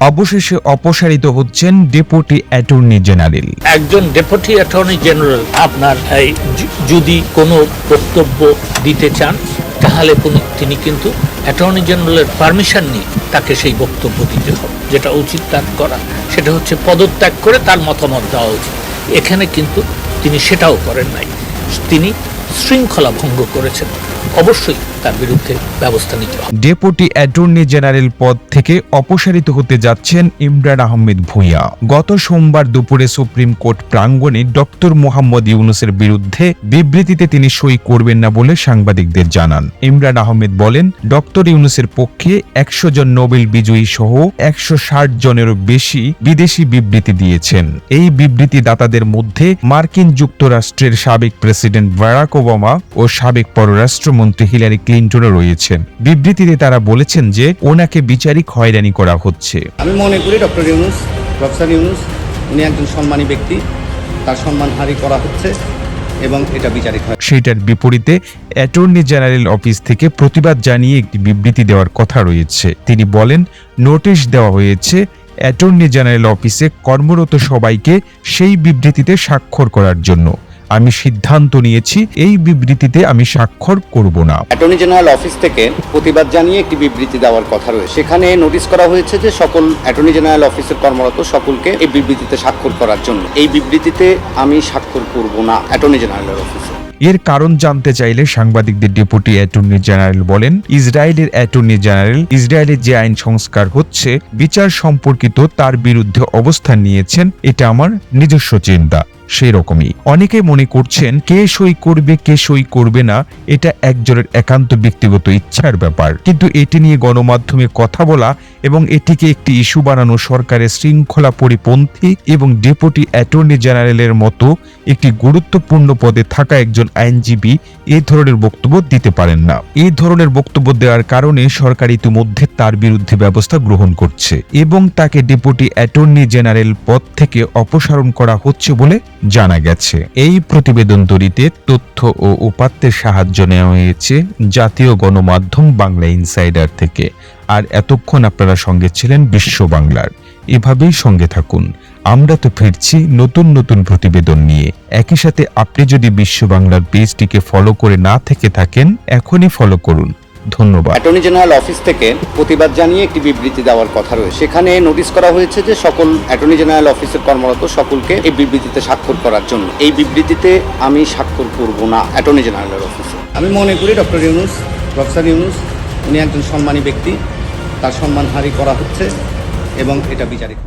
অবশেষে অপসারিত হচ্ছেন ডেপুটি অ্যাটর্নি জেনারেল। একজন ডেপুটি অ্যাটর্নি জেনারেল আপনার যদি কোনো বক্তব্য দিতে চান, তাহলে তিনি কিন্তু অ্যাটর্নি জেনারেলের পারমিশন নিয়ে তাকে সেই বক্তব্য দিতে হবে। যেটা উচিত তার করা, সেটা হচ্ছে পদত্যাগ করে তার মতামত দেওয়া উচিত। এখানে কিন্তু তিনি সেটাও করেন নাই। তিনি শৃঙ্খলা ভঙ্গ করেছেন। অবশ্যই তার বিরুদ্ধে ব্যবস্থা নিতে হবে। ডেপুটি অ্যাটর্নি জেনারেল পদ থেকে অপসারিত হতে যাচ্ছেন ইমরান আহমেদ ভূঁইয়া। গত সোমবার দুপুরে সুপ্রিম কোর্ট প্রাঙ্গণে ডক্টর মোহাম্মদ ইউনুসের বিরুদ্ধে বিবৃতিতে তিনি সই করবেন না বলে সাংবাদিকদের জানান। ইমরান আহমেদ বলেন, ডক্টর ইউনুসের পক্ষে একশো জন নোবেল বিজয়ী সহ একশো ষাট জনেরও বেশি বিদেশি বিবৃতি দিয়েছেন। এই বিবৃতি দাতাদের মধ্যে মার্কিন যুক্তরাষ্ট্রের সাবেক প্রেসিডেন্ট বারাক ওবামা ও সাবেক পররাষ্ট্রমন্ত্রী হিলারি ক্লিন্টনও রয়েছেন। বিবৃতিতে তারা বলেছেন যে ওনাকে বিচারিক হয়রানি করা হচ্ছে। আমি মনে করি ডক্টর ইউনুস প্রফেসর ইউনুস উনি একজন সম্মানী ব্যক্তি। তার সম্মানহারি করা হচ্ছে এবং এটা বিচারিক হয়। সেটার বিপরীতে অ্যাটর্নি জেনারেল অফিস থেকে প্রতিবাদ জানিয়ে একটি বিবৃতি দেওয়ার কথা রয়েছে। তিনি বলেন নোটিশ দেওয়া হয়েছে অ্যাটর্নি জেনারেল অফিসে কর্মরত সবাইকে সেই বিবৃতিতে স্বাক্ষর করার জন্য। আমি সিদ্ধান্ত নিয়েছি এই বিবৃতিতে আমি স্বাক্ষর করব না। অ্যাটর্নি জেনারেল অফিস থেকে প্রতিবাদ জানিয়ে একটি বিবৃতি দেওয়ার কথা রয়েছে। সেখানে নোটিশ করা হয়েছে যে সকল অ্যাটর্নি জেনারেল অফিসের কর্মরত সকলকে এই বিবৃতিতে স্বাক্ষর করার জন্য। এই বিবৃতিতে আমি স্বাক্ষর করব না অ্যাটর্নি জেনারেলের অফিসে এর কারণ জানতে চাইলে সাংবাদিকদের ডেপুটি অ্যাটর্নি জেনারেল বলেন ইসরায়েলের অ্যাটর্নি জেনারেল ইসরায়েলের যে আইন সংস্কার হচ্ছে বিচার সম্পর্কিত তার বিরুদ্ধে অবস্থান নিয়েছেন এটা আমার নিজস্ব চিন্তা। সেই রকমই অনেকে মনে করছেন, কে সই করবে, কে সই করবে না, এটা একজনের একান্ত ব্যক্তিগত ইচ্ছার ব্যাপার। কিন্তু এটি নিয়ে গণমাধ্যমে কথা বলা এবং এটিকে একটি ইস্যু বানানো সরকারের শৃঙ্খলা পরিপন্থী এবং ডেপুটি অ্যাটর্নি জেনারেলের মতো একটি গুরুত্বপূর্ণ পদে থাকা একজন আইনজীবী এই ধরনের বক্তব্য দিতে পারেন না। এই ধরনের বক্তব্য দেওয়ার কারণে সরকার ইতিমধ্যে তার বিরুদ্ধে ব্যবস্থা গ্রহণ করছে এবং তাকে ডেপুটি অ্যাটর্নি জেনারেল পদ থেকে অপসারণ করা হচ্ছে বলে জানা গেছে। এই প্রতিবেদন তৈরিতে তথ্য ও উপাত্তের সাহায্য নেওয়া হয়েছে জাতীয় গণমাধ্যম বাংলা ইনসাইডার থেকে। আর এতক্ষণ আপনারা সঙ্গে ছিলেন বিশ্ব বাংলার। এভাবেই সঙ্গে থাকুন। আমরা তো ফিরছি নতুন নতুন প্রতিবেদন নিয়ে। একই সাথে আপনি যদি বিশ্ব বাংলার পেজটিকে ফলো করে না থেকে থাকেন, এখনই ফলো করুন। ধন্যবাদ। অ্যাটর্নি জেনারেল অফিস থেকে প্রতিবাদ জানিয়ে একটি বিবৃতি দেওয়ার কথা রয়েছে। সেখানে নোটিশ করা হয়েছে যে সকল অ্যাটর্নি জেনারেল অফিসের কর্মরত সকলকে এই বিবৃতিতে স্বাক্ষর করার জন্য। এই বিবৃতিতে আমি স্বাক্ষর করব না অ্যাটর্নি জেনারেলের অফিসে। আমি মনে করি ডক্টর ইউনুস প্রফেসর ইউনুস উনি একজন সম্মানী ব্যক্তি। তার সম্মানহারি করা হচ্ছে এবং এটা বিচারিক